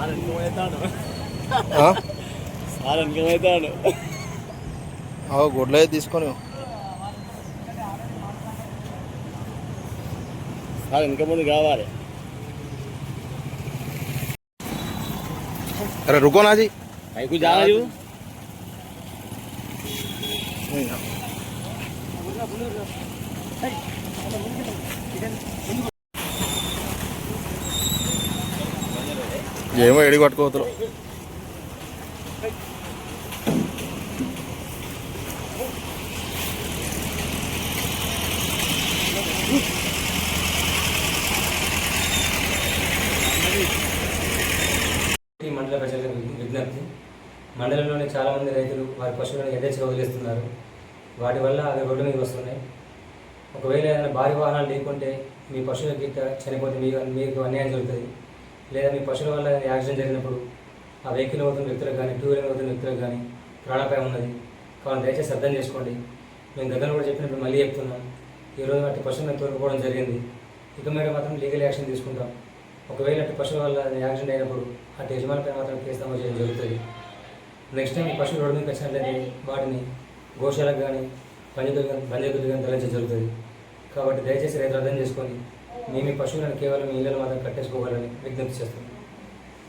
Sir వెనకమవుతాడు ఆ? Sir వెనకమవుతాడు అవు గుడ్లే తీసుకొని సార్ వెనక ముందు కావాలి అరే రుకో నాజీ పైకు ఏమో ఎడి పట్టుకోవతులు మండల ప్రజలకు విజ్ఞప్తి. మండలంలోని చాలామంది రైతులు వారి పశువులను యథేచ్ఛగా వదిలేస్తున్నారు. వాటి వల్ల అవి రోడ్డు మీద వస్తున్నాయి. ఒకవేళ ఏదైనా భారీ వాహనాలు లేకుంటే మీ పశువుల గిట్ట చనిపోతే మీకు మీకు అన్యాయం జరుగుతుంది. లేదా మీ పశువుల వల్ల యాక్సిడెంట్ జరిగినప్పుడు ఆ వెహికల్ అవుతున్న వ్యక్తులకు కానీ టూ వీలర్ అవుతున్న వ్యక్తులకు కానీ ప్రాణాపాయం ఉన్నది. కాబట్టి దయచేసి అర్థం చేసుకోండి. మేము దగ్గర కూడా చెప్పినప్పుడు మళ్ళీ చెప్తున్నాం ఈరోజు వాటి పశువులను తోలుకోవడం జరిగింది. ఇక మీద మాత్రం లీగల్ యాక్షన్ తీసుకుంటాం. ఒకవేళ అటు పశువుల వల్ల యాక్సిడెంట్ అయినప్పుడు అటు యజమానిపై మాత్రం కేసు నమోదు చేయడం జరుగుతుంది. నెక్స్ట్ టైం ఈ పశువులు రోడ్డు మీదకి వచ్చినట్లయితే వాటిని గోశాలకు కానీ పంజతులు కానీ బంజతులు కానీ తరలించడం జరుగుతుంది. కాబట్టి దయచేసి రైతులు అర్థం చేసుకొని నేను పశువులను కేవలం మీ మాత్రం కట్టేసుకోవాలని విజ్ఞప్తి చేస్తున్నాం